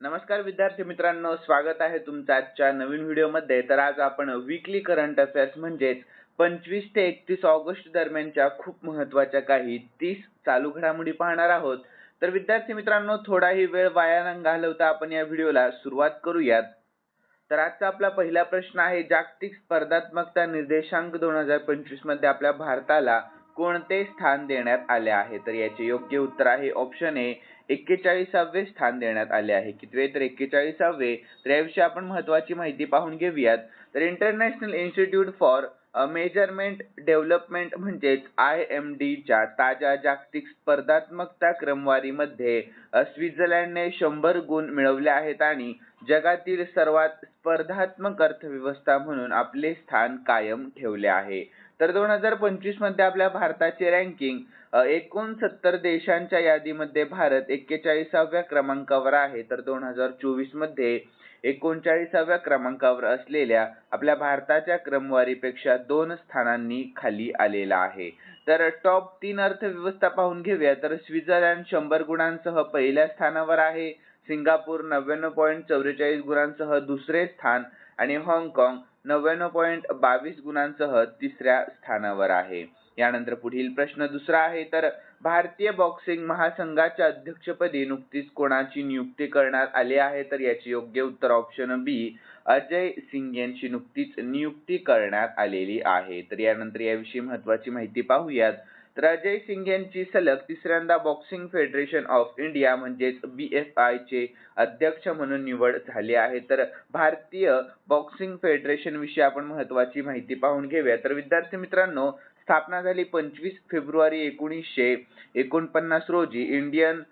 नमस्कार विद्यार्थी मित्रांनो स्वागत आहे तुमचं आजच्या नवीन व्हिडिओमध्ये. तर आज आपण वीकली करंट अफेअर्स म्हणजेच पंचवीस ते एकतीस ऑगस्ट दरम्यानच्या खूप महत्त्वाच्या काही तीस चालू घडामोडी पाहणार आहोत. तर विद्यार्थी मित्रांनो थोडाही वेळ वाया न घालवता आपण या व्हिडिओला सुरुवात करूयात. तर आजचा आपला पहिला प्रश्न आहे जागतिक स्पर्धात्मकता निर्देशांक दोन हजार पंचवीसमध्ये आपल्या भारताला कोणते स्थान देण्यात आले आहे? तर याचे योग्य उत्तर आहे ऑप्शन ए एक्केचाळीसावे स्थान देण्यात आले आहे. कितवे? तर एक्केचाळीसावे. तर याविषयी आपण महत्वाची माहिती पाहून घेऊयात. तर International Institute for Measurement Development म्हणजेच आय एम डीच्या ताज्या जागतिक स्पर्धात्मकता क्रमवारीमध्ये स्वित्झर्लंडने शंभर गुण मिळवले आहेत आणि जगातील सर्वात स्पर्धात्मक अर्थव्यवस्था म्हणून आपले स्थान कायम ठेवले आहे. तर दोन हजार पंचवीसमध्ये आपल्या भारताचे रँकिंग एकोणसत्तर देशांच्या यादीमध्ये भारत एक्केचाळीसाव्या क्रमांकावर आहे. तर दोन हजार चोवीसमध्ये एकोणचाळीसाव्या क्रमांकावर असलेल्या आपल्या भारताच्या क्रमवारीपेक्षा दोन स्थानांनी खाली आलेला आहे. तर टॉप तीन अर्थव्यवस्था पाहून घेऊया. तर स्वित्झर्लंड शंभर गुणांसह पहिल्या स्थानावर आहे. सिंगापूर नव्याण्णव पॉईंट चौवेचाळीस गुणांसह दुसरे स्थान. आणि हाँगकाँग नव्याण्णव पॉईंट बावीस गुणांसह तिसऱ्या स्थानावर आहे. यानंतर पुढील प्रश्न दुसरा आहे तर भारतीय बॉक्सिंग महासंघाच्या अध्यक्षपदी नुकतीच कोणाची नियुक्ती करण्यात आली आहे? तर याचे योग्य उत्तर ऑप्शन बी अजय सिंग यांची नुकतीच नियुक्ती करण्यात आलेली आहे. तर यानंतर याविषयी महत्वाची माहिती पाहूयात. तर अजय सिंग यांची सलग तिसऱ्यांदा बॉक्सिंग फेडरेशन ऑफ इंडिया म्हणजेच बी एफ आय चे अध्यक्ष म्हणून निवड झाली आहे. तर भारतीय बॉक्सिंग फेडरेशन विषयी आपण महत्वाची माहिती पाहून घेऊया. तर विद्यार्थी मित्रांनो स्थापना झाली पंचवीस फेब्रुवारी एकोणीसशे एकोणपन्नास रोजी इंडियन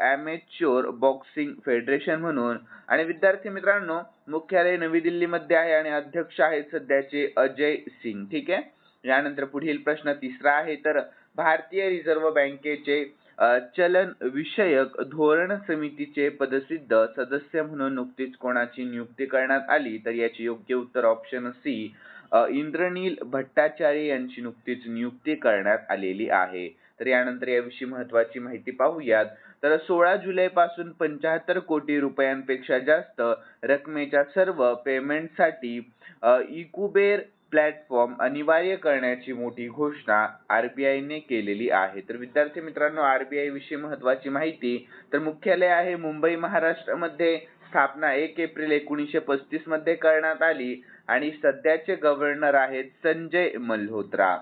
ॲमेच्युअर बॉक्सिंग फेडरेशन म्हणून. आणि विद्यार्थी मित्रांनो मुख्यालय नवी दिल्लीमध्ये आहे आणि अध्यक्ष आहेत सध्याचे अजय सिंग. ठीक आहे? यानंतर पुढील प्रश्न तिसरा आहे. तर भारतीय रिझर्व्ह बँकेचे चलन विषयक धोरण समितीचे पदसिद्ध सदस्य म्हणून नुकतीच कोणाची नियुक्ती करण्यात आली तर याचे योग्य उत्तर ऑप्शन सी इंद्रनील भट्टाचार्य यांची नुकतीच नियुक्ती करण्यात आलेली आहे. तर यानंतर याविषयी महत्वाची माहिती पाहूयात. तर सोळा जुलै पासून कोटी रुपयांपेक्षा जास्त रकमेच्या सर्व पेमेंटसाठी इकुबेर प्लॅटफॉर्म अनिवार्य करण्याची मोठी घोषणा आरबीआय ने केलेली आहे. तर विद्यार्थी मित्रांनो आरबीआय विषयी महत्वाची माहिती तर मुख्यालय आहे मुंबई महाराष्ट्रमध्ये स्थापना एक एप्रिल एकोणीसशे पस्तीसमध्ये करण्यात आली आणि सध्याचे गव्हर्नर आहेत संजय मल्होत्रा.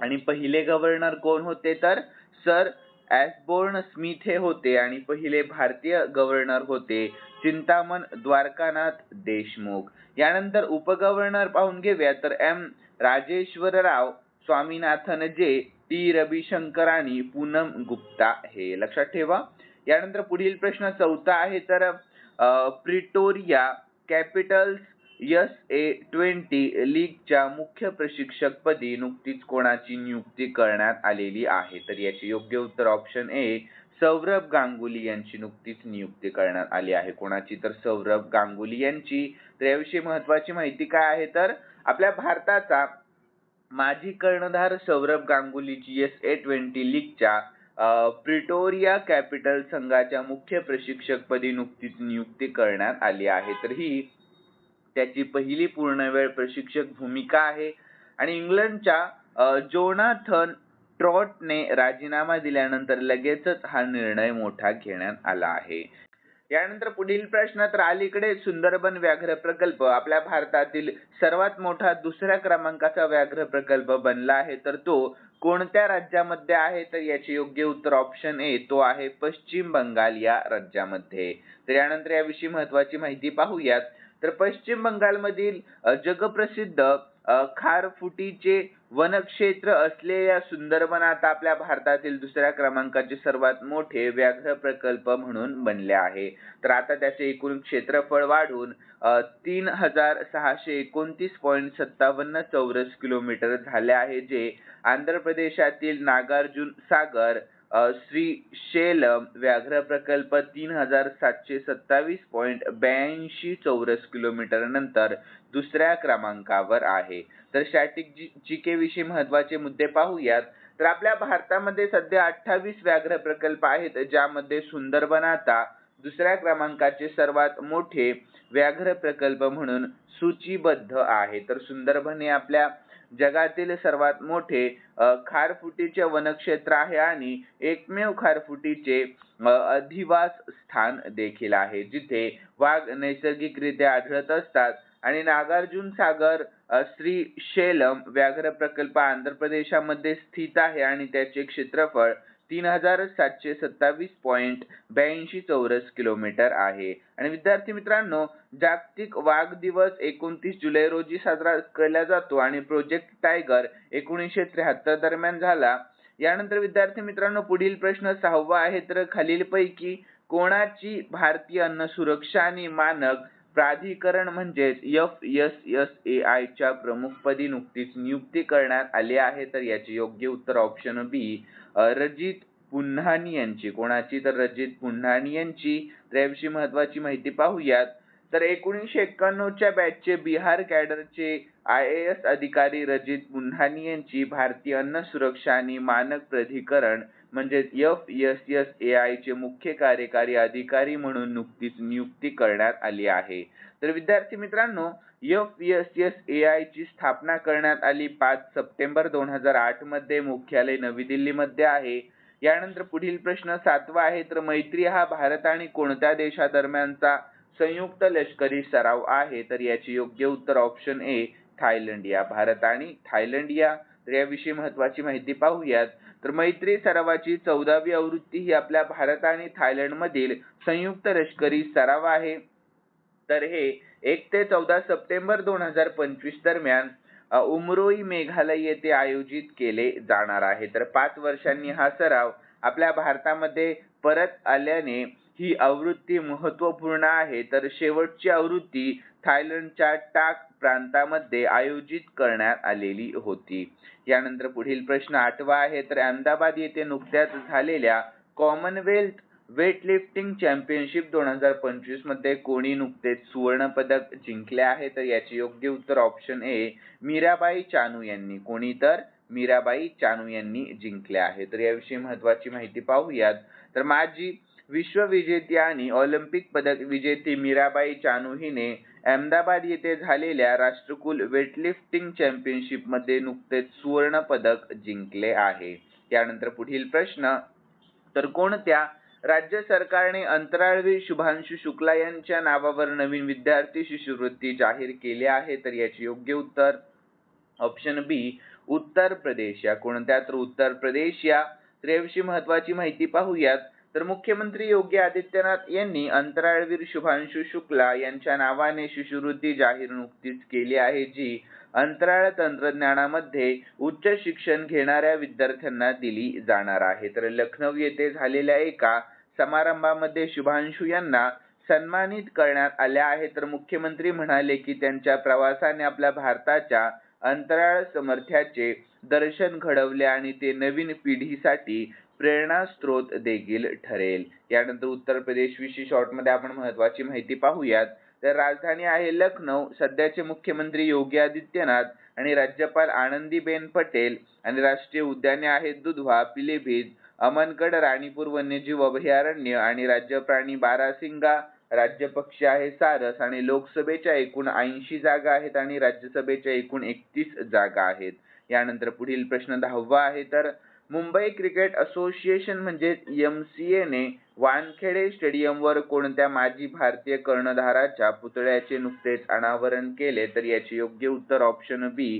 आणि पहिले गव्हर्नर कोण होते तर सर ॲसबोर्न स्मिथ हे होते आणि पहिले भारतीय गव्हर्नर होते चिंतामण द्वारकानाथ देशमुख. यानंतर उपगव्हर्नर पाहून घेऊया तर एम. राजेश्वरराव स्वामीनाथन जे टी. रविशंकर आणि पूनम गुप्ता हे लक्षात ठेवा. यानंतर पुढील प्रश्न चौथा आहे तर Pretoria Capitals S A twenty लीगच्या मुख्य प्रशिक्षकपदी नुकतीच कोणाची नियुक्ती करण्यात आलेली आहे? तर याचे योग्य उत्तर ऑप्शन ए सौरभ गांगुली यांची नुकतीच नियुक्ती करण्यात आली आहे. कोणाची? तर सौरभ गांगुली यांची. तर याविषयी महत्वाची माहिती काय आहे? तर आपल्या भारताचा माजी कर्णधार सौरभ गांगुलीची एस ए ट्वेंटी लीगच्या प्रिटोरिया कॅपिटल संघाच्या मुख्य प्रशिक्षकपदी नुकतीच नियुक्ती करण्यात आली आहे. तर ही त्याची पहिली पूर्णवेळ प्रशिक्षक भूमिका आहे. आणि इंग्लंडच्या जोनाथन ट्रॉटने राजीनामा दिल्यानंतर लगेचच हा निर्णय मोठा घेण्यात आला आहे. यानंतर पुढील प्रश्न तर अलीकडे सुंदरबन व्याघ्र प्रकल्प आपल्या भारतातील सर्वात मोठा दुसऱ्या क्रमांकाचा व्याघ्र प्रकल्प बनला आहे. तर तो कोणत्या राज्यामध्ये आहे? तर याचे योग्य उत्तर ऑप्शन ए तो आहे पश्चिम बंगाल या राज्यामध्ये. तर यानंतर याविषयी महत्वाची माहिती पाहूयात. तर पश्चिम बंगालमधील जगप्रसिद्ध खारफुटीचे वनक्षेत्र असलेल्या सुंदरबनात आपल्या भारतातील दुसऱ्या क्रमांकाचे सर्वात मोठे व्याघ्र प्रकल्प म्हणून बनले आहे. तर आता त्याचे एकूण क्षेत्रफळ वाढून तीन हजार सहाशे एकोणतीस पॉईंट सत्तावन्न चौरस किलोमीटर झाले आहे जे आंध्र प्रदेशातील नागार्जुन सागर श्री शेल व्याघ्र प्रकल्प तीन हजार सातशे सत्तावीस पॉईंट ब्याऐंशी चौरस किलोमीटर नंतर दुसऱ्या क्रमांकावर आहे. तर स्टॅटिक जी के विषयी महत्त्वाचे मुद्दे पाहूयात. तर आपल्या भारतामध्ये सध्या अठ्ठावीस व्याघ्र प्रकल्प आहेत ज्यामध्ये सुंदरबन आता दुसऱ्या क्रमांकाचे सर्वात मोठे व्याघ्र प्रकल्प म्हणून सूचीबद्ध आहे. तर सुंदरबन हे आपल्या जगातील सर्वात मोठे खारफुटीचे वनक्षेत्र आहे आणि एकमेव खारफुटीचे अधिवास स्थान देखील आहे जिथे वाघ नैसर्गिकरित्या आढळत असतात. आणि नागार्जुन सागर श्री शेलम व्याघ्र प्रकल्प आंध्र प्रदेशामध्ये स्थित आहे आणि त्याचे क्षेत्रफळ तीन हजार सातशे सत्तावीस पॉईंट ब्याऐंशी चौरस किलोमीटर आहे. आणि विद्यार्थी मित्रांनो जागतिक वाघ दिवस एकोणतीस जुलै रोजी साजरा केला जातो आणि प्रोजेक्ट टायगर एकोणीसशे त्र्याहत्तर दरम्यान झाला. यानंतर विद्यार्थी मित्रांनो पुढील प्रश्न सहावा आहे तर खालीलपैकी कोणाची भारतीय अन्न सुरक्षा आणि मानक प्राधिकरण म्हणजेच F S S A I च्या प्रमुखपदी नुकतीच नियुक्ती करण्यात आली आहे. तर याचे योग्य उत्तर ऑप्शन बी रजित पुन्हानी यांची. कोणाची? तर रजित पुन्हानी यांची. तर याविषयी महत्वाची माहिती पाहूयात. तर एकोणीसशे एक्क्याण्णवच्या बॅचचे बिहार कॅडरचे आय ए एस अधिकारी रजित पुन्हानी यांची भारतीय अन्न सुरक्षा आणि मानक प्राधिकरण म्हणजेच एफ एस एस ए आयचे मुख्य कार्यकारी अधिकारी म्हणून नुकतीच नियुक्ती करण्यात आली आहे. तर विद्यार्थी मित्रांनो एफ एस एस ए आयची स्थापना करण्यात आली पाच सप्टेंबर दोन हजार आठमध्ये मुख्यालय नवी दिल्लीमध्ये आहे. यानंतर पुढील प्रश्न सातवा आहे तर मैत्री हा भारत आणि कोणत्या देशादरम्यानचा संयुक्त लष्करी सराव आहे? तर याचे योग्य उत्तर ऑप्शन ए थायलंड. या भारत आणि थायलंड या. तर याविषयी महत्वाची माहिती पाहूयात. तर मैत्री सरावाची चौदावी आवृत्ती ही आपल्या भारत आणि थायलंड मधील संयुक्त लष्करी सराव आहे. तर हे एक ते चौदा सप्टेंबर दोन हजार पंचवीस दरम्यान उमरोई मेघालय येथे आयोजित केले जाणार आहे. तर पाच वर्षांनी हा सराव आपल्या भारतामध्ये परत आल्याने ही आवृत्ती महत्त्वपूर्ण आहे. तर शेवटची आवृत्ती थायलंडच्या टाक प्रांतामध्ये आयोजित करण्यात आलेली होती. यानंतर पुढील प्रश्न आठवा आहे तर अहमदाबाद येथे नुकत्याच झालेल्या कॉमनवेल्थ वेटलिफ्टिंग चॅम्पियनशिप दोन हजार पंचवीसमध्ये कोणी नुकतेच सुवर्ण पदक जिंकले आहे तर याचे योग्य उत्तर ऑप्शन ए मीराबाई चानू यांनी. कोणी तर? मीराबाई चानू यांनी जिंकले आहे. तर याविषयी महत्वाची माहिती पाहूयात. तर माजी विश्वविजेती आणि ऑलिम्पिक पदक विजेती मीराबाई चानू हिने अहमदाबाद येथे झालेल्या राष्ट्रकुल वेटलिफ्टिंग चॅम्पियनशिपमध्ये नुकतेच सुवर्ण पदक जिंकले आहे. त्यानंतर पुढील प्रश्न तर कोणत्या राज्य सरकारने अंतराळवीर शुभांशु शुक्ला यांच्या नावावर नवीन विद्यार्थी शिष्यवृत्ती जाहीर केली आहे? तर याचे योग्य उत्तर ऑप्शन बी उत्तर प्रदेश. या कोणत्या? तर उत्तर प्रदेश या. त्र्याऐंशी महत्वाची माहिती पाहूयात. तर मुख्यमंत्री योगी आदित्यनाथ यांनी अंतराळवीर शुभांशु शुक्ला यांच्या नावाने शिष्यवृत्ती जाहीर नुकतीच केली आहे जी अंतराळ तंत्रज्ञानामध्ये उच्च शिक्षण घेणाऱ्या विद्यार्थ्यांना दिली जाणार आहे. तर लखनौ येथे झालेल्या एका समारंभामध्ये शुभांशु यांना सन्मानित करण्यात आल्या आहे तर मुख्यमंत्री म्हणाले की त्यांच्या प्रवासाने आपल्या भारताच्या अंतराळ समर्थ्याचे दर्शन घडवले आणि ते नवीन पिढीसाठी प्रेरणास्त्रोत देखील ठरेल. यानंतर उत्तर प्रदेश विषयी शॉर्टमध्ये आपण महत्वाची माहिती पाहूयात. तर राजधानी आहे लखनौ. सध्याचे मुख्यमंत्री योगी आदित्यनाथ आणि राज्यपाल आनंदीबेन पटेल आणि राष्ट्रीय उद्याने आहेत दुधवा पिलीभीत अमनगड राणीपूर वन्यजीव अभयारण्य आणि राज्य प्राणी बारासिंगा. राज्य पक्षी आहे सारस आणि लोकसभेच्या एकूण ऐंशी जागा आहेत आणि राज्यसभेच्या एकूण एकतीस जागा आहेत. यानंतर पुढील प्रश्न दहावा आहे. तर मुंबई क्रिकेट असोसिएशन म्हणजेच एम सी एने वानखेडे स्टेडियमवर कोणत्या माजी भारतीय कर्णधाराच्या पुतळ्याचे नुकतेच अनावरण केले? तर याचे योग्य उत्तर ऑप्शन बी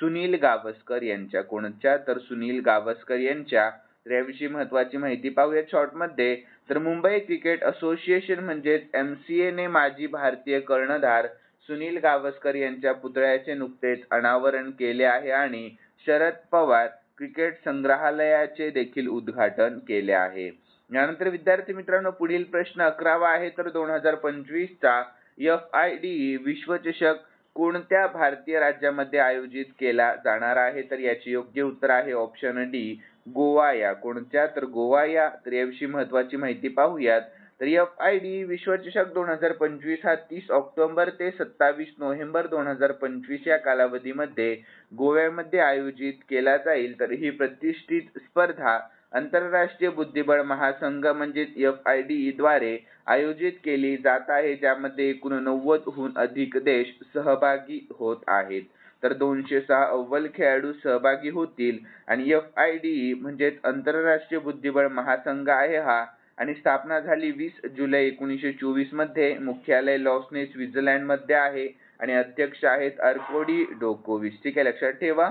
सुनील गावस्कर यांच्या. कोणत्या तर सुनील गावस्कर यांच्या. तर याविषयी महत्वाची माहिती पाहूया शॉर्टमध्ये तर मुंबई क्रिकेट असोसिएशन म्हणजेच एम सी एने माजी भारतीय कर्णधार सुनील गावस्कर यांच्या पुतळ्याचे नुकतेच अनावरण केले आहे आणि शरद पवार क्रिकेट संग्रहालयाचे देखील उद्घाटन केले आहे. यानंतर विद्यार्थी मित्रांनो पुढील प्रश्न अकरावा आहे. तर दोन हजार पंचवीस चा एफ आय डी विश्वचषक कोणत्या भारतीय राज्यामध्ये आयोजित केला जाणार आहे? तर याचे योग्य उत्तर आहे ऑप्शन डी गोवा या. कोणत्या? तर गोवा या. तर याविषयी महत्वाची माहिती पाहूयात. तर एफ आय डी विश्वचषक दोन हजार पंचवीस हा तीस ऑक्टोबर ते सत्तावीस नोव्हेंबर दोन हजार पंचवीस या कालावधीमध्ये गोव्यामध्ये आयोजित केला जाईल. तर ही प्रतिष्ठित स्पर्धा आंतरराष्ट्रीय बुद्धिबळ महासंघ म्हणजेच एफ आय डी द्वारे आयोजित केली जात आहे ज्यामध्ये एकोणनव्वदहून अधिक देश सहभागी होत आहेत. तर दोनशे सहा अव्वल खेळाडू सहभागी होतील. आणि एफ आय डी म्हणजेच आंतरराष्ट्रीय बुद्धिबळ महासंघ आहे हा आणि स्थापना झाली वीस जुलै एकोणीसशे चोवीसमध्ये. मुख्यालय लॉसने स्वित्झर्लंडमध्ये आहे आणि अध्यक्ष आहेत अर्कोडी डोकोविच. ठीक आहे लक्षात ठेवा.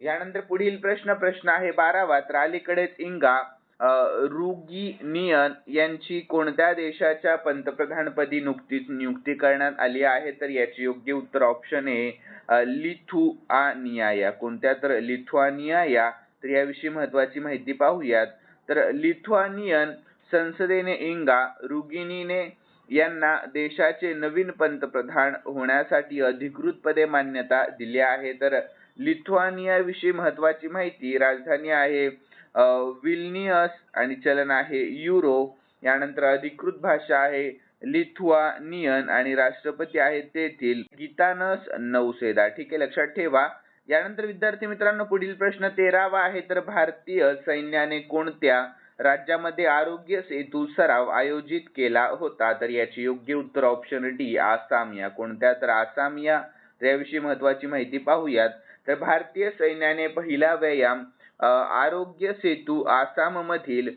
यानंतर पुढील प्रश्न प्रश्न आहे बारावा. तर अलीकडेच इंगा रुगिनियन यांची कोणत्या देशाच्या पंतप्रधानपदी नुकतीच नियुक्ती करण्यात आली आहे? तर याचे योग्य उत्तर ऑप्शन आहे लिथुआनिया या कोणत्या? तर लिथुआनिया या तर याविषयी महत्वाची माहिती पाहूयात. तर लिथुआनियन संसदेने इंगा रुगिनीने यांना देशाचे नवीन पंतप्रधान होण्यासाठी अधिकृतपणे मान्यता दिली आहे. तर लिथुआनिया विषयी महत्वाची माहिती राजधानी आहे विल्नियस आणि चलन आहे युरो. यानंतर अधिकृत भाषा आहे लिथुआनियन आणि राष्ट्रपती आहेत तेथील. गीतानस नौसेदा ठीक आहे लक्षात ठेवा. यानंतर विद्यार्थी मित्रांनो पुढील प्रश्न तेरावा आहे. तर भारतीय सैन्याने कोणत्या राज्यामध्ये आरोग्य सेतू सराव आयोजित केला होता. तर याचे योग्य उत्तर ऑप्शन डी आसाम या कोणत्या? तर आसाम या याविषयी महत्वाची माहिती पाहूयात. तर भारतीय सैन्याने पहिला व्यायाम आरोग्य सेतू आसाम मधील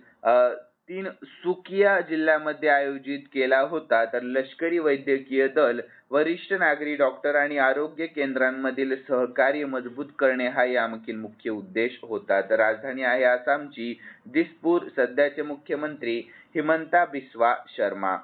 तीन सुकिया जिल्ह्यामध्ये आयोजित केला होता. तर लष्करी वैद्यकीय दल वरिष्ठ नागरी डॉक्टर आणि आरोग्य केंद्रांमधील सहकार्य मजबूत करणे हा यामागील मुख्य उद्देश होता. तर राजधानी आहे आसामची दिसपूर सध्याचे मुख्यमंत्री हिमंता बिस्वा शर्मा.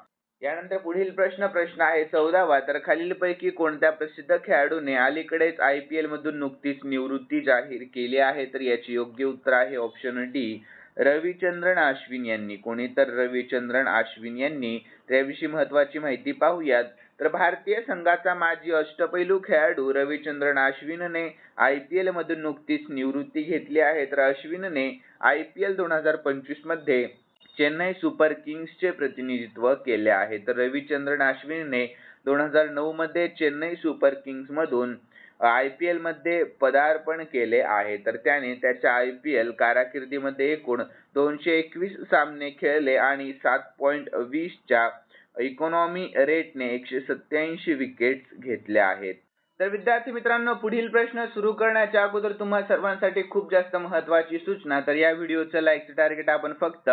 यानंतर पुढील प्रश्न प्रश्न आहे चौदावा. तर खालीलपैकी कोणत्या प्रसिद्ध खेळाडूने अलीकडेच आय पी एल मधून नुकतीच निवृत्ती जाहीर केली आहे? तर याची योग्य उत्तर आहे ऑप्शन डी रविचंद्रन अश्विन यांनी कोणी तर रविचंद्रन अश्विन यांनी त्याविषयी महत्वाची माहिती पाहूयात. तर भारतीय संघाचा माजी अष्टपैलू खेळाडू रविचंद्रन अश्विनने आय पी एल मधून नुकतीच निवृत्ती घेतली आहे. तर अश्विनने आय पी एल दोन हजार पंचवीसमध्ये चेन्नई सुपर किंग्सचे प्रतिनिधित्व केले आहे. तर रविचंद्रन अश्विनने दोन हजार नऊ मध्ये चेन्नई सुपर किंग्स मधून आय पी एलमध्ये पदार्पण केले आहे. तर त्याने त्याच्या आय पी एल कारकिर्दीमध्ये एकूण दोनशे एकवीस सामने खेळले आणि सात पॉईंट वीसच्या इकॉनॉमी रेटने एकशे सत्याऐंशी विकेट्स घेतल्या आहेत. तर विद्यार्थी मित्रांनो पुढील प्रश्न सुरू करण्याच्या अगोदर तुम्हा सर्वांसाठी खूप जास्त महत्वाची सूचना. तर या व्हिडिओचं लाईकचं टार्गेट आपण फक्त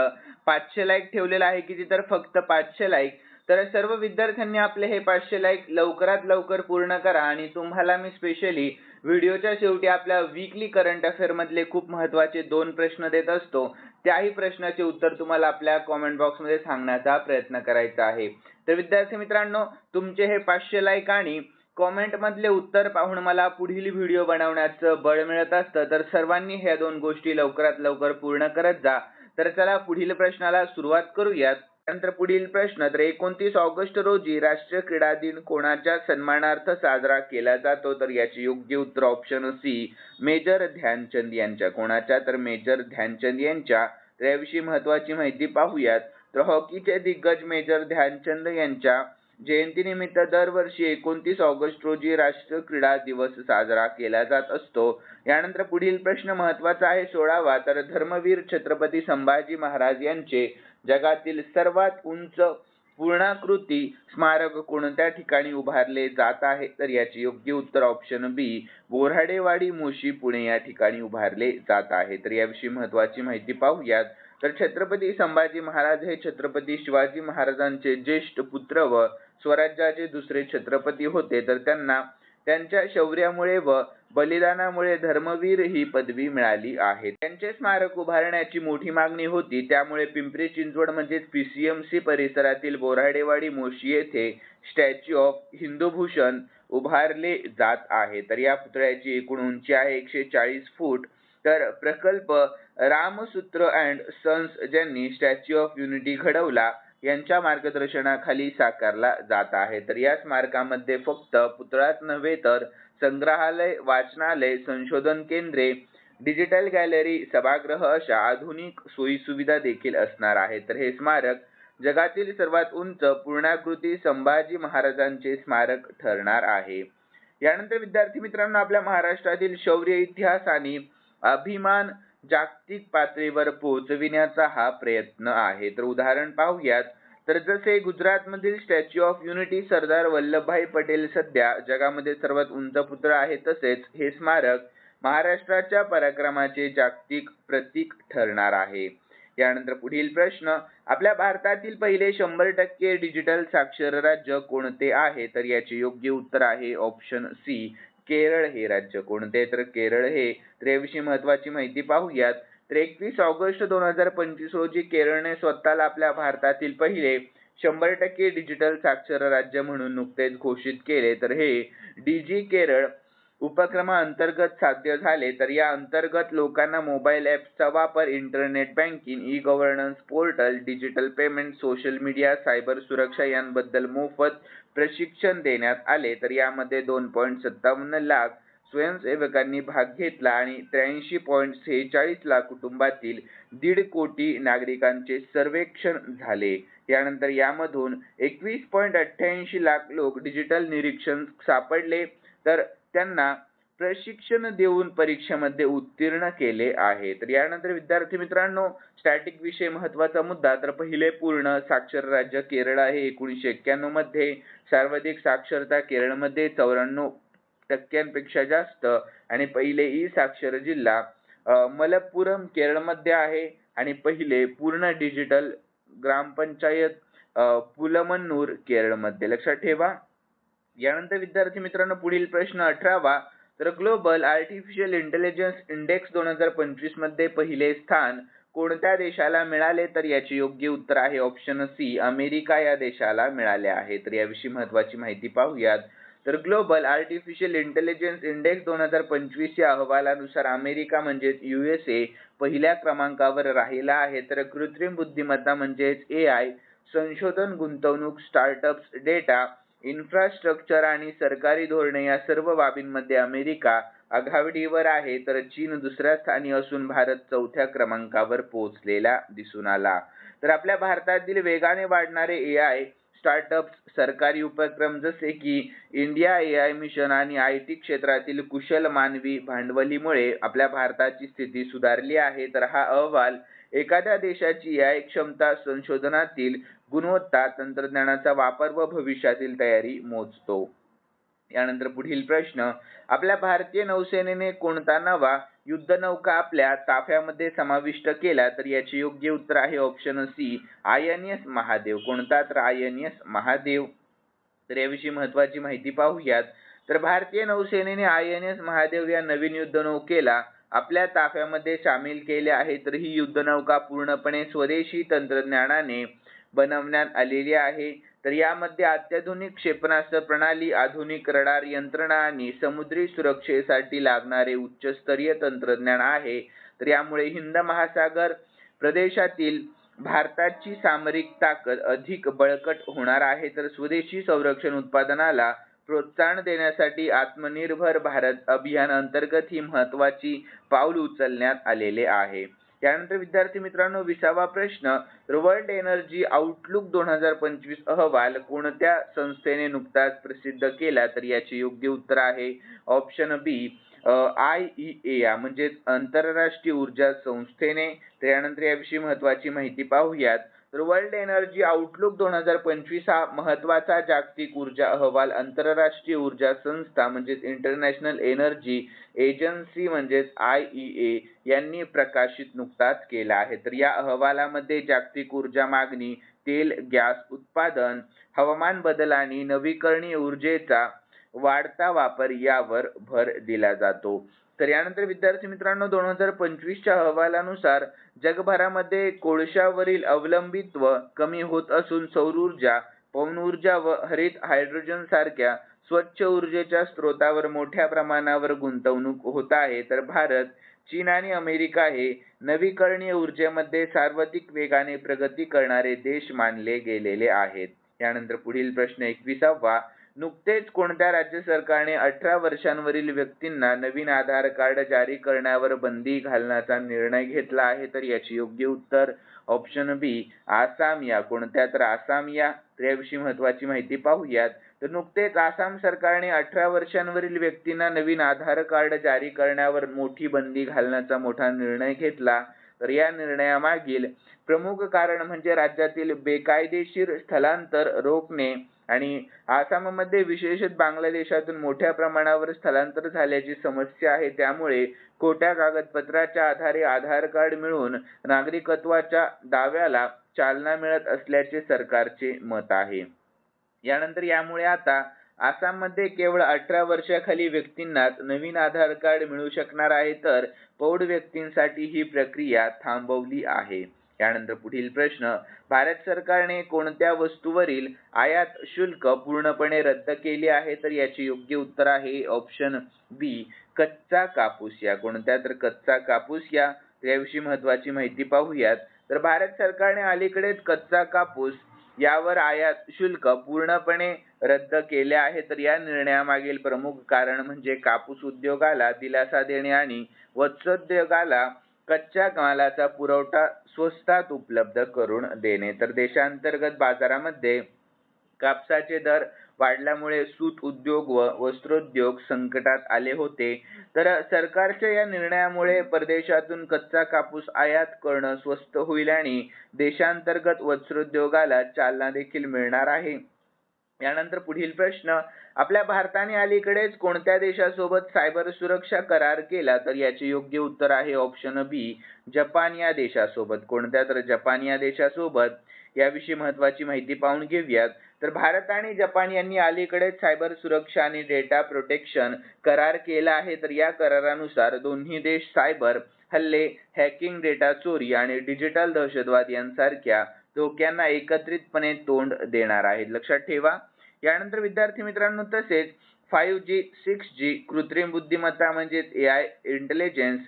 पाचशे लाईक ठेवलेलं आहे किती तर फक्त पाचशे लाईक तर सर्व विद्यार्थ्यांनी आपले हे पाचशे लाईक लवकरात लवकर पूर्ण करा आणि तुम्हाला मी स्पेशली व्हिडिओच्या शेवटी आपल्या वीकली करंट अफेअर मधले खूप महत्त्वाचे दोन प्रश्न देत असतो. त्याही प्रश्नाचे उत्तर तुम्हाला आपल्या कॉमेंट बॉक्समध्ये सांगण्याचा प्रयत्न करायचा आहे. तर विद्यार्थी मित्रांनो तुमचे हे पाचशे लाईक आणि कॉमेंट मधले उत्तर पाहून मला पुढील व्हिडिओ बनवण्याचं बळ मिळत असतं तर सर्वांनी ह्या दोन गोष्टी लवकरात लवकर पूर्ण करत जा. तर चला पुढील प्रश्नाला सुरुवात करूयात. त्यानंतर पुढील प्रश्न तर एकोणतीस ऑगस्ट रोजी राष्ट्रीय क्रीडा दिन कोणाच्या सन्मानार्थ साजरा केला जातो? तर याचे योग्य उत्तर ऑप्शन सी मेजर ध्यानचंद यांच्या. कोणाच्या? तर मेजर ध्यानचंद यांच्या. तर याविषयी महत्वाची माहिती पाहूयात. तर हॉकीचे दिग्गज मेजर ध्यानचंद यांच्या जयंतीनिमित्त दरवर्षी एकोणतीस ऑगस्ट रोजी राष्ट्रीय क्रीडा दिवस साजरा केला जात असतो. यानंतर पुढील प्रश्न महत्त्वाचा आहे सोळावा. तर धर्मवीर छत्रपती संभाजी महाराज यांचे जगातील सर्वात उंच पूर्णाकृती स्मारक कोणत्या ठिकाणी उभारले जात आहे? तर याचे योग्य उत्तर ऑप्शन बी बोराडेवाडी मुशी पुणे या ठिकाणी उभारले जात आहे. तर याविषयी महत्वाची माहिती पाहूयात. तर छत्रपती संभाजी महाराज हे छत्रपती शिवाजी महाराजांचे ज्येष्ठ पुत्र व स्वराज्याचे दुसरे छत्रपती होते. तर त्यांना त्यांच्या शौर्यामुळे व बलिदानामुळे धर्मवीर ही पदवी मिळाली आहे. त्यांचे स्मारक उभारण्याची मोठी मागणी होती. त्यामुळे पिंपरी चिंचवड म्हणजेच पीसीएमसी परिसरातील बोराडेवाडी मोशी येथे स्टॅच्यू ऑफ हिंदूभूषण उभारले जात आहे. तर या पुतळ्याची एकूण उंची आहे एकशे चाळीस फूट. तर प्रकल्प रामसूत्र अँड सन्स ज्यांनी स्टॅच्यू ऑफ युनिटी घडवला यांच्या मार्गदर्शनाखाली साकारला जात आहे. तर या स्मारकामध्ये फक्त पुतळाच नव्हे तर संग्रहालय वाचनालय संशोधन केंद्रे डिजिटल गॅलरी सभागृह अशा आधुनिक सोयी सुविधा देखील असणार आहे तर हे स्मारक जगातील सर्वात उंच पूर्णाकृती संभाजी महाराजांचे स्मारक ठरणार आहे. यानंतर विद्यार्थी मित्रांनो आपल्या महाराष्ट्रातील शौर्य इतिहास आणि अभिमान जागतिक पातळीवर पोहोचविण्याचा हा प्रयत्न आहे. तर उदाहरण पाहूयात. तर जसे गुजरातमधील Statue of Unity Sardar Vallabhbhai Patel सध्या जगामध्ये सर्वात उंच पुतळा आहे तसेच हे स्मारक महाराष्ट्राच्या पराक्रमाचे जागतिक प्रतीक ठरणार आहे. यानंतर पुढील प्रश्न आपल्या भारतातील पहिले शंभर टक्के डिजिटल साक्षर राज्य कोणते आहे? तर याचे योग्य उत्तर आहे ऑप्शन सी केरळ हे राज्य कोणते? तर केरळ हे त्रेविषयी महत्वाची माहिती पाहूयात. तर एकवीस ऑगस्ट दोन हजार पंचवीस रोजी केरळने स्वतःला आपल्या भारतातील पहिले शंभर टक्के डिजिटल साक्षर राज्य म्हणून नुकतेच घोषित केले. तर हे डीजी केरळ उपक्रमाअंतर्गत साध्य झाले. तर या अंतर्गत लोकांना मोबाईल ॲप्सचा वापर internet banking e governance portal digital payment social media cyber सुरक्षा यांबद्दल मोफत प्रशिक्षण देण्यात आले तर यामध्ये दोन पॉईंट सत्तावन्न लाख स्वयंसेवकांनी भाग घेतला आणि त्र्याऐंशी पॉईंट सेहेचाळीस लाख कुटुंबातील दीड कोटी नागरिकांचे सर्वेक्षण झाले. यानंतर यामधून एकवीस पॉईंट अठ्ठ्याऐंशी लाख लोक डिजिटल निरीक्षण सापडले. तर त्यांना प्रशिक्षण देऊन परीक्षेमध्ये उत्तीर्ण केले आहे. तर यानंतर विद्यार्थी मित्रांनो स्टॅटिक विषय महत्त्वाचा मुद्दा. तर पहिले पूर्ण साक्षर राज्य केरळ आहे. एकोणीसशे एक्क्याण्णवमध्ये सर्वाधिक साक्षरता केरळमध्ये चौऱ्याण्णव टक्क्यांपेक्षा जास्त. आणि पहिले ई साक्षर जिल्हा मलप्पुरम केरळमध्ये आहे. आणि पहिले पूर्ण डिजिटल ग्रामपंचायत पुलमन्नूर केरळमध्ये. लक्षात ठेवा. यानंतर विद्यार्थी मित्रांनो पुढील प्रश्न अठरावा. तर ग्लोबल आर्टिफिशियल इंटेलिजन्स इंडेक्स दोन हजार पंचवीसमध्ये पहिले स्थान कोणत्या देशाला मिळाले तर याचे योग्य उत्तर आहे? ऑप्शन सी अमेरिका या देशाला मिळाले आहे. तर याविषयी महत्वाची माहिती पाहूयात. तर ग्लोबल आर्टिफिशियल इंटेलिजन्स इंडेक्स दोन हजार पंचवीस या अहवालानुसार अमेरिका म्हणजेच युएसए पहिल्या क्रमांकावर राहिला आहे. तर कृत्रिम बुद्धिमत्ता म्हणजेच ए आय संशोधन गुंतवणूक स्टार्टअप्स डेटा इन्फ्रास्ट्रक्चर आणि सरकारी धोरणे या सर्व बाबींमध्ये अमेरिका आघाडीवर आहे तर चीन दुसऱ्या स्थानी असून भारत चौथ्या क्रमांकावर पोहोचलेला दिसून आला. तर आपल्या भारतातील वेगाने वाढणारे ए आय स्टार्टअप्स सरकारी उपक्रम जसे की इंडिया ए आय मिशन आणि आय टी क्षेत्रातील कुशल मानवी भांडवलीमुळे आपल्या भारताची स्थिती सुधारली आहे. तर हा अहवाल एखाद्या देशाची ए आय क्षमता संशोधनातील गुणवत्ता तंत्रज्ञानाचा वापर व भविष्यातील तयारी मोजतो. यानंतर पुढील प्रश्न आपल्या भारतीय नौसेनेने कोणता नवा युद्धनौका आपल्या ताफ्यामध्ये समाविष्ट केला? तर याचे योग्य उत्तर आहे option C I N S Mahadev. कोणता तर आय एन एस महादेव? तर याविषयी महत्वाची माहिती पाहूयात. तर भारतीय नौसेनेने आय एन एस महादेव या नवीन युद्धनौकेला आपल्या ताफ्यामध्ये सामील केले आहे. तर ही युद्धनौका पूर्णपणे स्वदेशी तंत्रज्ञानाने बनवण्यात आलेली आहे. तर यामध्ये अत्याधुनिक क्षेपणास्त्र प्रणाली आधुनिक रडार यंत्रणा आणि समुद्री सुरक्षेसाठी लागणारे उच्चस्तरीय तंत्रज्ञान आहे. तर यामुळे हिंद महासागर प्रदेशातील भारताची सामरिक ताकद अधिक बळकट होणार आहे. तर स्वदेशी संरक्षण उत्पादनाला प्रोत्साहन देण्यासाठी आत्मनिर्भर भारत अभियान अंतर्गत ही महत्वाची पाऊल उचलण्यात आलेले आहे. त्यानंतर विद्यार्थी मित्रांनो विसावा प्रश्न. वर्ल्ड एनर्जी आउटलुक दोन हजार पंचवीस अहवाल कोणत्या संस्थेने नुकताच प्रसिद्ध केला? तर याचे योग्य उत्तर आहे option B I E A म्हणजे आंतरराष्ट्रीय ऊर्जा संस्थेने. त्यानंतर याविषयी महत्वाची माहिती पाहूयात. तर वर्ल्ड एनर्जी आउटलुक दोन हजार पंचवीस हा महत्त्वाचा जागतिक ऊर्जा अहवाल आंतरराष्ट्रीय ऊर्जा संस्था म्हणजेच इंटरनॅशनल एनर्जी एजन्सी म्हणजेच आय ई ए यांनी प्रकाशित नुकताच केला आहे. तर या अहवालामध्ये जागतिक ऊर्जा मागणी तेल गॅस उत्पादन हवामान बदल आणि नवीकरणीय ऊर्जेचा वाढता वापर यावर भर दिला जातो. तर यानंतर विद्यार्थी मित्रांनो दोन हजार पंचवीसच्या अहवालानुसार जगभरामध्ये कोळशावरील अवलंबित्व कमी होत असून सौर ऊर्जा पवन ऊर्जा व हरित हायड्रोजन सारख्या स्वच्छ ऊर्जेच्या स्रोतावर मोठ्या प्रमाणावर गुंतवणूक होत आहे. तर भारत चीन आणि अमेरिका हे नवीकरणीय ऊर्जेमध्ये सर्वाधिक वेगाने प्रगती करणारे देश मानले गेलेले आहेत. यानंतर पुढील प्रश्न एकविसावा नुकतेच कोणत्या राज्य सरकारने अठरा वर्षांवरील व्यक्तींना नवीन आधार कार्ड जारी करण्यावर बंदी घालण्याचा निर्णय घेतला आहे तर याचे योग्य उत्तर ऑप्शन बी आसाम या कोणत्या तर आसाम या तर याविषयी महत्वाची माहिती पाहूयात. तर नुकतेच आसाम सरकारने अठरा वर्षांवरील व्यक्तींना नवीन आधार कार्ड जारी करण्यावर मोठी बंदी घालण्याचा मोठा निर्णय घेतला. तर या निर्णयामागील प्रमुख कारण म्हणजे राज्यातील बेकायदेशीर स्थलांतर रोखणे. आणि आसाममध्ये विशेषतः बांगलादेशातून मोठ्या प्रमाणावर स्थलांतर झाल्याची समस्या आहे. त्यामुळे खोट्या कागदपत्राच्या आधारे आधार कार्ड मिळवून नागरिकत्वाच्या दाव्याला चालना मिळत असल्याचे सरकारचे मत आहे. यानंतर यामुळे आता आसाममध्ये केवळ अठरा वर्षाखाली व्यक्तींनाच नवीन आधार कार्ड मिळू शकणार आहे तर प्रौढ व्यक्तींसाठी ही प्रक्रिया थांबवली आहे. यानंतर पुढील प्रश्न भारत सरकारने कोणत्या वस्तूवरील आयात शुल्क पूर्णपणे रद्द केले आहे? तर याचे योग्य उत्तर आहे ऑप्शन बी कच्चा कापूस. या कोणत्या? तर कच्चा कापूस या याविषयी महत्वाची माहिती पाहूयात. तर भारत सरकारने अलीकडेच कच्चा कापूस यावर आयात शुल्क पूर्णपणे रद्द केले आहे. तर या निर्णयामागील प्रमुख कारण म्हणजे कापूस उद्योगाला दिलासा देणे आणि वस्त्रोद्योगाला कच्च्या मालाचा पुरवठा स्वस्तात उपलब्ध करून देणे. तर देशांतर्गत बाजारामध्ये कापसाचे दर वाढल्यामुळे सूत उद्योग व वस्त्रोद्योग संकटात आले होते. तर सरकारच्या या निर्णयामुळे परदेशातून कच्चा कापूस आयात करणं स्वस्त होईल आणि देशांतर्गत वस्त्रोद्योगाला चालना देखील मिळणार आहे. यानंतर पुढील प्रश्न आपल्या भारताने अलीकडेच कोणत्या देशासोबत सायबर सुरक्षा करार केला तर याचे योग्य उत्तर आहे ऑप्शन बी जपान या देशासोबत. कोणत्या? तर जपान या देशासोबत. याविषयी महत्वाची माहिती पाहून घेऊयात. तर भारत आणि जपान यांनी अलीकडेच सायबर सुरक्षा आणि डेटा प्रोटेक्शन करार केला आहे. तर या करारानुसार दोन्ही देश सायबर हल्ले हॅकिंग डेटा चोरी आणि डिजिटल दहशतवाद यांसारख्या धोक्यांना एकत्रितपणे तोंड देणार आहेत. लक्षात ठेवा. यानंतर विद्यार्थी मित्रांनो तसेच फाईव्ह जी सिक्स जी कृत्रिम बुद्धिमत्ता म्हणजेच A I intelligence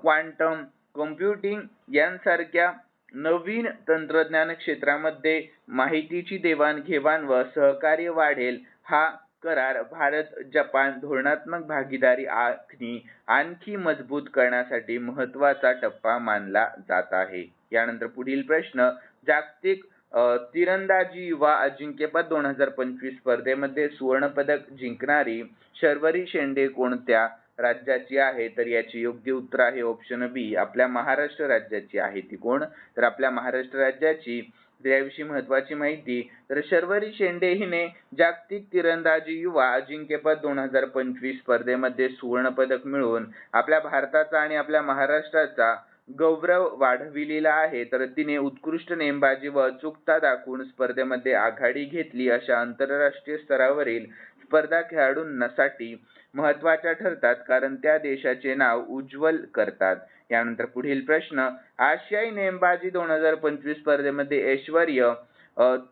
quantum computing यांसारख्या नवीन तंत्रज्ञान क्षेत्रामध्ये माहितीची देवाणघेवाण व सहकार्य वाढेल हा करार भारत जपान धोरणात्मक भागीदारी आखणी आणखी मजबूत करण्यासाठी महत्त्वाचा टप्पा मानला जात आहे. यानंतर पुढील प्रश्न जागतिक तिरंदाजी युवा अजिंक्यपद दोन हजार पंचवीस स्पर्धेमध्ये सुवर्ण पदक जिंकणारी शर्वरी शेंडे कोणत्या राज्याची आहे? तर याची योग्य उत्तर आहे ऑप्शन बी आपल्या महाराष्ट्र राज्याची आहे ती कोण? तर आपल्या महाराष्ट्र राज्याची याविषयी महत्वाची माहिती तर शर्वरी शेंडे हिने जागतिक तिरंदाजी युवा अजिंक्यपद दोन हजार पंचवीस स्पर्धेमध्ये सुवर्ण पदक मिळवून आपल्या भारताचा आणि आपल्या महाराष्ट्राचा गौरव वाढविलेला आहे. तर तिने उत्कृष्ट नेमबाजी व अचूकता दाखवून स्पर्धेमध्ये आघाडी घेतली अशा आंतरराष्ट्रीय स्तरावरील स्पर्धा खेळाडूंसाठी महत्त्वाच्या ठरतात कारण त्या देशाचे नाव उज्ज्वल करतात. यानंतर पुढील प्रश्न आशियाई नेमबाजी दोन हजार पंचवीस स्पर्धेमध्ये ऐश्वर्य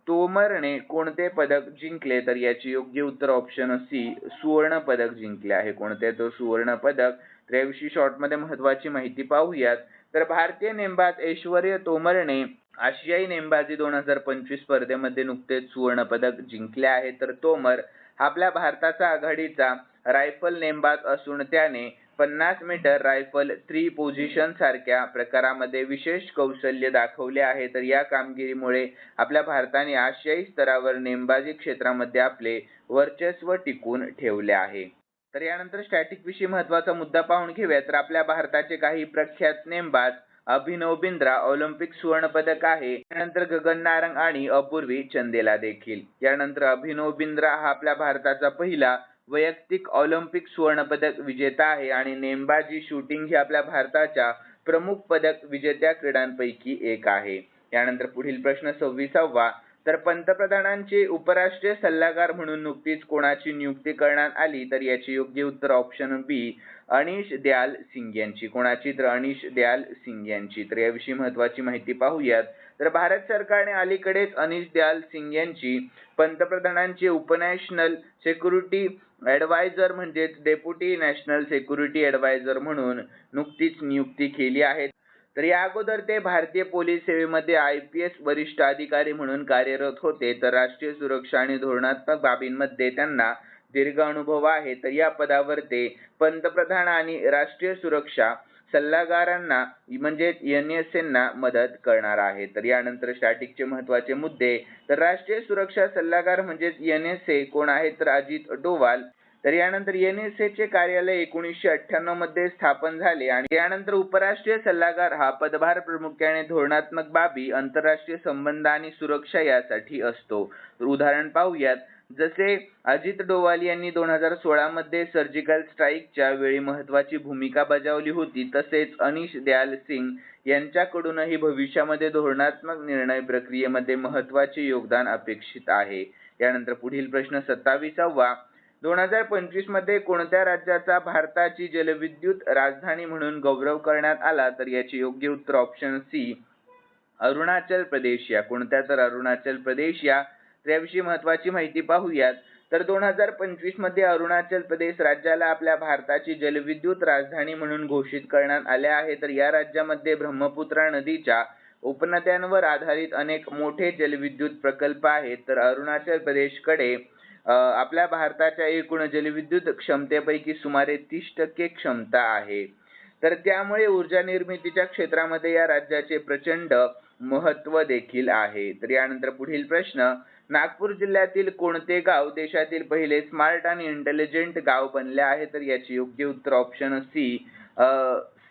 तोमरने कोणते पदक जिंकले? तर याचे योग्य उत्तर ऑप्शन सी सुवर्ण पदक जिंकले आहे. कोणते? तो सुवर्ण पदक. तर याविषयी शॉर्टमध्ये महत्वाची माहिती पाहूयात. तर भारतीय नेमबाज ऐश्वर्य तोमरने आशियाई नेमबाजी दोन हजार पंचवीस स्पर्धेमध्ये नुकतेच सुवर्ण पदक जिंकले आहे. तर तोमर आपल्या भारताचा आघाडीचा रायफल नेमबाज असून त्याने पन्नास मीटर रायफल थ्री पोझिशन सारख्या प्रकारामध्ये विशेष कौशल्य दाखवले आहे. तर या कामगिरीमुळे आपल्या भारताने आशियाई स्तरावर नेमबाजी क्षेत्रामध्ये आपले वर्चस्व टिकून ठेवले आहे. तर यानंतर स्टॅटिक विषयी महत्त्वाचा मुद्दा पाहून घेऊया तर आपल्या भारताचे काही प्रख्यात नेमबाज अभिनव बिंद्रा ऑलिम्पिक सुवर्ण पदक आहे. त्यानंतर गगन नारंग आणि अपूर्वी चंदेला देखील. यानंतर अभिनव बिंद्रा हा आपल्या भारताचा पहिला वैयक्तिक ऑलिम्पिक सुवर्ण पदक विजेता आहे आणि नेमबाजी शूटिंग ही आपल्या भारताच्या प्रमुख पदक विजेत्या क्रीडांपैकी एक आहे. यानंतर पुढील प्रश्न सव्वीसावा तर पंतप्रधानांचे उपराष्ट्रीय सल्लागार म्हणून नुकतीच कोणाची नियुक्ती करण्यात आली तर याचे योग्य उत्तर ऑप्शन बी अनिश दयाल सिंग यांची. कोणाची तर अनिश दयाल सिंग यांची. तर याविषयी महत्वाची माहिती पाहूयात. तर भारत सरकारने अलीकडेच अनिश दयाल सिंग यांची पंतप्रधानांचे उपनॅशनल सेक्युरिटी ऍडवायझर म्हणजेच डेप्युटी नॅशनल सेक्युरिटी ऍडवायझर म्हणून नुकतीच नियुक्ती केली आहे. तर या अगोदर ते भारतीय पोलीस सेवेमध्ये आय पी एस वरिष्ठ अधिकारी म्हणून कार्यरत होते. तर राष्ट्रीय सुरक्षा आणि धोरणात्मक बाबींमध्ये त्यांना दीर्घ अनुभव आहे. तर या पदावर ते पंतप्रधान आणि राष्ट्रीय सुरक्षा सल्लागारांना म्हणजे एन एस ना मदत करणार आहे. तर यानंतर स्टॅटिकचे महत्त्वाचे मुद्दे. तर राष्ट्रीय सुरक्षा सल्लागार म्हणजेच एन एस ए कोण आहेत? तर अजित डोवाल. तर यानंतर एन एस चे कार्यालय एकोणीसशे अठ्ठ्याण्णवमध्ये स्थापन झाले आणि यानंतर उपराष्ट्रीय सल्लागार हा पदभार प्रामुख्याने धोरणात्मक बाबी आंतरराष्ट्रीय संबंध आणि सुरक्षा यासाठी असतो. तर उदाहरण पाहूयात. जसे अजित डोवाल यांनी दोन हजार सोळा मध्ये सर्जिकल स्ट्राईकच्या वेळी महत्वाची भूमिका बजावली होती तसेच अनिश दयाल सिंग यांच्याकडूनही भविष्यामध्ये धोरणात्मक निर्णय प्रक्रियेमध्ये महत्त्वाचे योगदान अपेक्षित आहे. यानंतर पुढील प्रश्न सत्ताविसावा. दोन हजार पंचवीसमध्ये कोणत्या राज्याचा भारताची जलविद्युत राजधानी म्हणून गौरव करण्यात आला तर याचे योग्य उत्तर ऑप्शन सी अरुणाचल प्रदेश. या कोणत्या? तर अरुणाचल प्रदेश या. त्याविषयी महत्वाची माहिती पाहूयात. तर दोन हजार पंचवीसमध्ये अरुणाचल प्रदेश राज्याला आपल्या भारताची जलविद्युत राजधानी म्हणून घोषित करण्यात आले आहे. तर या राज्यामध्ये ब्रह्मपुत्रा नदीच्या उपनद्यांवर आधारित अनेक मोठे जलविद्युत प्रकल्प आहेत. तर अरुणाचल प्रदेशकडे आपल्या भारताच्या एकूण जलविद्युत क्षमतेपैकी सुमारे तीस टक्के क्षमता आहे. तर त्यामुळे ऊर्जा निर्मितीच्या क्षेत्रामध्ये या राज्याचे प्रचंड महत्त्व देखील आहे. तर यानंतर पुढील प्रश्न नागपूर जिल्ह्यातील कोणते गाव देशातील पहिले स्मार्ट आणि इंटेलिजंट गाव बनले आहे? तर याचे योग्य उत्तर ऑप्शन सी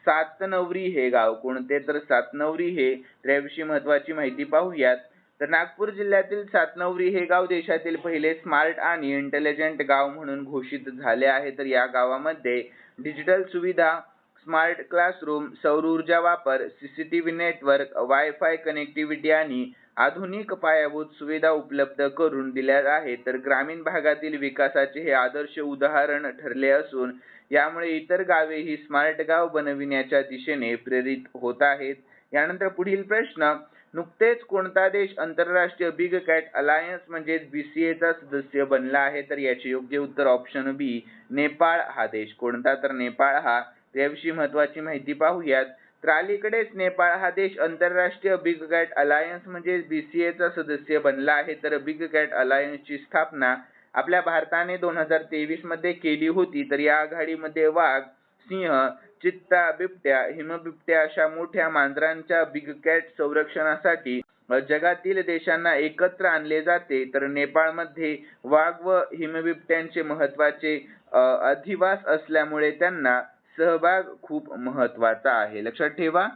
सातनवरी हे गाव. कोणते? तर सातनवरी हे त्याविषयी महत्वाची माहिती पाहूयात. तर नागपूर जिल्ह्यातील सातनवरी हे गाव देशातील पहिले स्मार्ट आणि इंटेलिजंट गाव म्हणून घोषित झाले आहे. तर या गावामध्ये डिजिटल सुविधा स्मार्ट क्लासरूम सौर ऊर्जा वापर सीसीटीव्ही नेटवर्क वायफाय कनेक्टिव्हिटी आणि आधुनिक पायाभूत सुविधा उपलब्ध करून दिल्या आहेत तर ग्रामीण भागातील विकासाचे हे आदर्श उदाहरण ठरले असून यामुळे इतर गावे ही स्मार्ट गाव बनविण्याच्या दिशेने प्रेरित होत आहेत. यानंतर पुढील प्रश्न नुकतेच कोणता देश आंतरराष्ट्रीय बिग कॅट अलायन्स म्हणजेच बीसीए चा सदस्य बनला आहे तर याचे योग्य उत्तर ऑप्शन बी नेपाळ हा देश. कोणता? तर नेपाळ हा. याविषयी महत्वाची माहिती पाहूयात. तर अलीकडेच नेपाळ हा देश आंतरराष्ट्रीय बिग कॅट अलायन्स म्हणजेच बीसीए चा सदस्य बनला आहे तर बिग कॅट अलायन्सची स्थापना आपल्या भारताने दोन हजार तेवीसमध्ये केली होती. तर या आघाडीमध्ये वाघ सिंह चित्ता बिबट्या हिमबिबट्या अशा मोठ्या मांजरांच्या बिग कॅट संरक्षणासाठी जगातील देशांना एकत्र आणले जाते. तर नेपाळमध्ये वाघ व हिमबिबट्यांचे महत्त्वाचे अधिवास असल्यामुळे त्यांना सहभाग खूप महत्त्वाचा आहे. लक्षात ठेवा.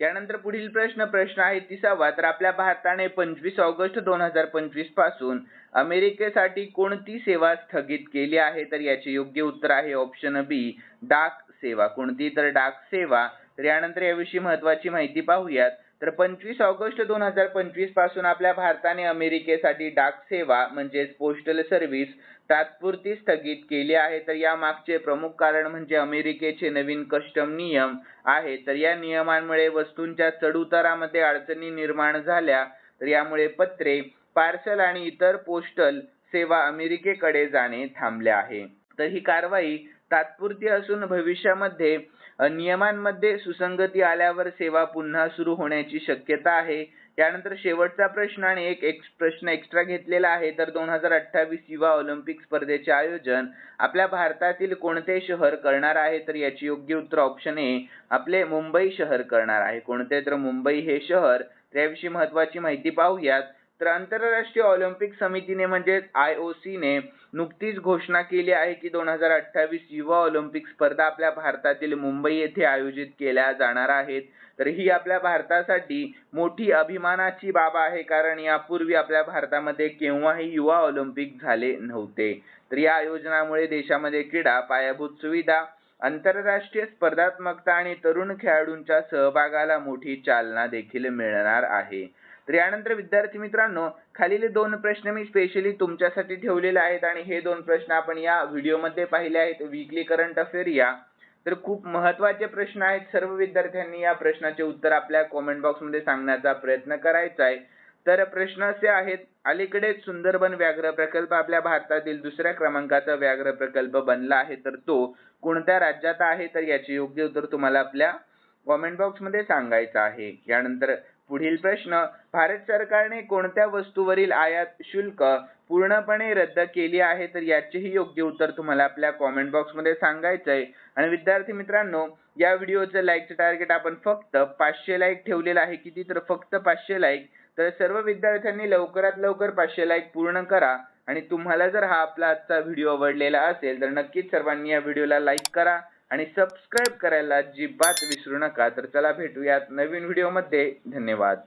यानंतर पुढील प्रश्न प्रश्न आहे तिसावा. तर आपल्या भारताने पंचवीस ऑगस्ट दोन हजार पंचवीसपासून अमेरिकेसाठी कोणती सेवा स्थगित केली आहे? तर याचे योग्य उत्तर आहे ऑप्शन बी डाक सेवा कोणती तर डाक सेवा. तर यानंतर याविषयी महत्वाची माहिती पाहूयात. तर पंचवीस ऑगस्ट दोन हजार पंचवीसपासून आपल्या भारताने अमेरिकेसाठी डाक सेवा म्हणजेच पोस्टल सर्व्हिस तात्पुरती स्थगित केली आहे. तर या मागचे प्रमुख कारण म्हणजे अमेरिकेचे नवीन कस्टम नियम आहे. तर या नियमांमुळे वस्तूंच्या चढउतारामध्ये अडचणी निर्माण झाल्या. तर यामुळे पत्रे पार्सल आणि इतर पोस्टल सेवा अमेरिकेकडे जाणे थांबले आहे. तर ही कारवाई तात्पुरती असून भविष्यामध्ये नियमांमध्ये सुसंगती आल्यावर सेवा पुन्हा सुरू होण्याची शक्यता आहे. त्यानंतर शेवटचा प्रश्न आणि एक एक प्रश्न एक्स्ट्रा घेतलेला आहे. तर दोन हजार अठ्ठावीस युवा ऑलिम्पिक स्पर्धेचे आयोजन आपल्या भारतातील कोणते शहर करणार आहे? तर याची योग्य उत्तर ऑप्शन ए आपले मुंबई शहर करणार आहे. कोणते? तर मुंबई हे शहर. त्याविषयी महत्वाची माहिती पाहूयात. तर आंतरराष्ट्रीय ऑलिम्पिक समितीने म्हणजेच आय ओ ने नुकतीच घोषणा केली आहे की दोन हजार अठ्ठावीस युवा ऑलिम्पिक स्पर्धा आपल्या भारतातील मुंबई येथे आयोजित केल्या जाणार आहेत. तर ही आपल्या भारतासाठी मोठी अभिमानाची बाब आहे कारण यापूर्वी आपल्या भारतामध्ये केव्हाही युवा ऑलिम्पिक झाले नव्हते. तर या आयोजनामुळे देशामध्ये क्रीडा पायाभूत सुविधा आंतरराष्ट्रीय स्पर्धात्मकता आणि तरुण खेळाडूंच्या सहभागाला मोठी चालना देखील मिळणार आहे. तर यानंतर विद्यार्थी मित्रांनो खालील दोन प्रश्न मी स्पेशली तुमच्यासाठी ठेवलेले आहेत आणि हे दोन प्रश्न आपण या व्हिडिओमध्ये पाहिले आहेत. वीकली करंट अफेअर या. तर खूप महत्त्वाचे प्रश्न आहेत. सर्व विद्यार्थ्यांनी या प्रश्नाचे उत्तर आपल्या कॉमेंट बॉक्समध्ये सांगण्याचा प्रयत्न करायचा आहे. तर प्रश्न असे आहेत अलीकडेच सुंदरबन व्याघ्र प्रकल्प आपल्या भारतातील दुसऱ्या क्रमांकाचा व्याघ्र प्रकल्प बनला आहे. तर तो कोणत्या राज्यात आहे? तर याचे योग्य उत्तर तुम्हाला आपल्या कॉमेंट बॉक्समध्ये सांगायचं आहे. यानंतर पुढील प्रश्न भारत सरकारने कोणत्या वस्तूवरील आयात शुल्क पूर्णपणे रद्द केली आहे? तर याचेही योग्य उत्तर तुम्हाला आपल्या कॉमेंट बॉक्समध्ये सांगायचं आहे आणि विद्यार्थी मित्रांनो या व्हिडिओचं लाईकचं टार्गेट आपण फक्त पाचशे लाईक ठेवलेलं आहे. किती तर फक्त पाचशे लाईक तर सर्व विद्यार्थ्यांनी लवकरात लवकर पाचशे लाईक पूर्ण करा. आणि तुम्हाला जर हा आपला आजचा व्हिडिओ आवडलेला असेल तर नक्कीच सर्वांनी या व्हिडिओला लाईक करा. आणि सबस्क्राईब करायला अजिबात विसरू नका. तर चला भेटूयात नवीन व्हिडिओमध्ये धन्यवाद.